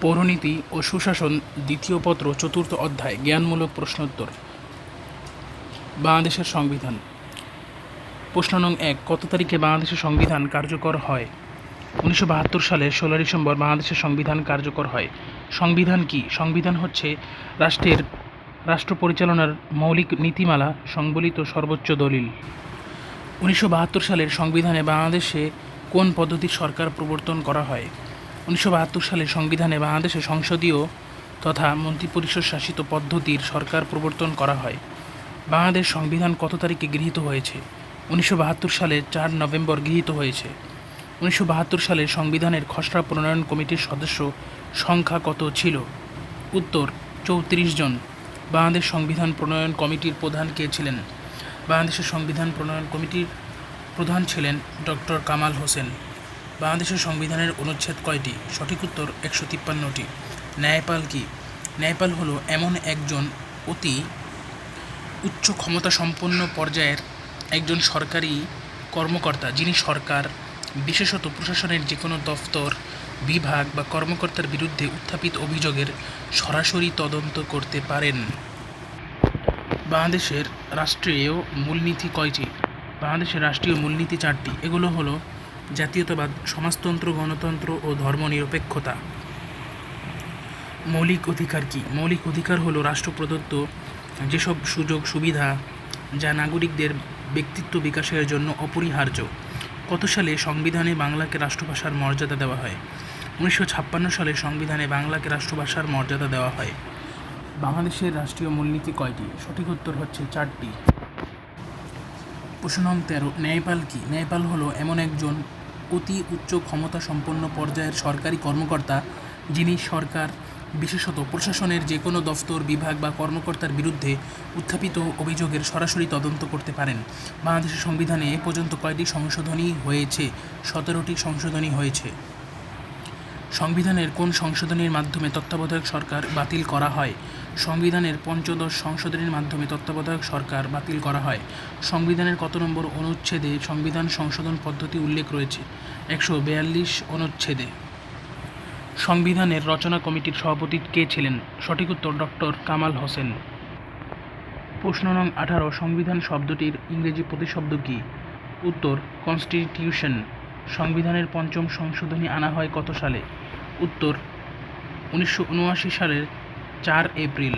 পৌরনীতি ও সুশাসন দ্বিতীয় পত্র, চতুর্থ অধ্যায়, জ্ঞানমূলক প্রশ্নোত্তর। বাংলাদেশের সংবিধান। প্রশ্ন নং এক, কত তারিখে বাংলাদেশের সংবিধান কার্যকর হয়? উনিশশো বাহাত্তর সালের ষোলো ডিসেম্বর বাংলাদেশের সংবিধান কার্যকর হয়। সংবিধান কি? সংবিধান হচ্ছে রাষ্ট্রের রাষ্ট্র পরিচালনার মৌলিক নীতিমালা সংবলিত সর্বোচ্চ দলিল। উনিশশো বাহাত্তর সালের সংবিধানে বাংলাদেশে কোন পদ্ধতির সরকার প্রবর্তন করা হয়? উনিশশো সালের সংবিধানে বাংলাদেশে সংসদীয় তথা মন্ত্রিপরিষদ শাসিত পদ্ধতির সরকার প্রবর্তন করা হয়। বাংলাদেশ সংবিধান কত তারিখে গৃহীত হয়েছে? উনিশশো সালের চার নভেম্বর গৃহীত হয়েছে। উনিশশো সালের সংবিধানের খসড়া প্রণয়ন কমিটির সদস্য সংখ্যা কত ছিল? উত্তর, চৌত্রিশ জন। বাংলাদেশ সংবিধান প্রণয়ন কমিটির প্রধান কে ছিলেন? বাংলাদেশের সংবিধান প্রণয়ন কমিটির প্রধান ছিলেন ডক্টর কামাল হোসেন। বাংলাদেশের সংবিধানের অনুচ্ছেদ কয়টি? সঠিক উত্তর একশো তিপ্পান্নটি। ন্যায়পাল কি? ন্যায়পাল হলো এমন একজন অতি উচ্চ ক্ষমতা সম্পন্ন পর্যায়ের একজন সরকারি কর্মকর্তা, যিনি সরকার, বিশেষত প্রশাসনের যে কোনো দফতর, বিভাগ বা কর্মকর্তার বিরুদ্ধে উত্থাপিত অভিযোগের সরাসরি তদন্ত করতে পারেন। বাংলাদেশের রাষ্ট্রীয় মূলনীতি কয়টি? বাংলাদেশের রাষ্ট্রীয় মূলনীতি চারটি। এগুলো হলো জাতীয়তাবাদ, সমাজতন্ত্র, গণতন্ত্র ও ধর্মনিরপেক্ষতা। মৌলিক অধিকার কি? মৌলিক অধিকার হলো রাষ্ট্র প্রদত্ত যেসব সুযোগ, সুবিধা যা নাগরিকদের ব্যক্তিত্ব বিকাশের জন্য অপরিহার্য। কত সালে সংবিধানে বাংলাকে রাষ্ট্রভাষার মর্যাদা দেওয়া হয়? উনিশশো ছাপ্পান্ন সালে সংবিধানে বাংলাকে রাষ্ট্রভাষার মর্যাদা দেওয়া হয়। বাংলাদেশের রাষ্ট্রীয় মূলনীতি কয়টি? সঠিক উত্তর হচ্ছে চারটি। প্রশ্ন তেরো, ন্যায়পাল কি? ন্যায়পাল হলো এমন একজন অতি উচ্চ ক্ষমতা সম্পন্ন পর্যায়ের সরকারি কর্মকর্তা, যিনি সরকার বিশেষত প্রশাসনের যে কোনো দফতর, বিভাগ বা কর্মকর্তার বিরুদ্ধে উত্থাপিত অভিযোগের সরাসরি তদন্ত করতে পারেন। বাংলাদেশের সংবিধানে এ পর্যন্ত কয়টি সংশোধনী হয়েছে? সতেরোটি সংশোধনী হয়েছে। সংবিধানের কোন সংশোধনীর মাধ্যমে তত্ত্বাবধায়ক সরকার বাতিল করা হয়? সংবিধানের পঞ্চদশ সংশোধনীর মাধ্যমে তত্ত্বাবধায়ক সরকার বাতিল করা হয়। সংবিধানের কত নম্বর অনুচ্ছেদে সংবিধান সংশোধন পদ্ধতি উল্লেখ রয়েছে? একশো বিয়াল্লিশ অনুচ্ছেদে। সংবিধানের রচনা কমিটির সভাপতি কে ছিলেন? সঠিক উত্তর ডক্টর কামাল হোসেন। প্রশ্ন নং আঠারো, সংবিধান শব্দটির ইংরেজি প্রতিশব্দ কী? উত্তর, কনস্টিটিউশন। সংবিধানের পঞ্চম সংশোধনী আনা হয় কত সালে? উত্তর উনিশশো উনআশি সালের চার এপ্রিল।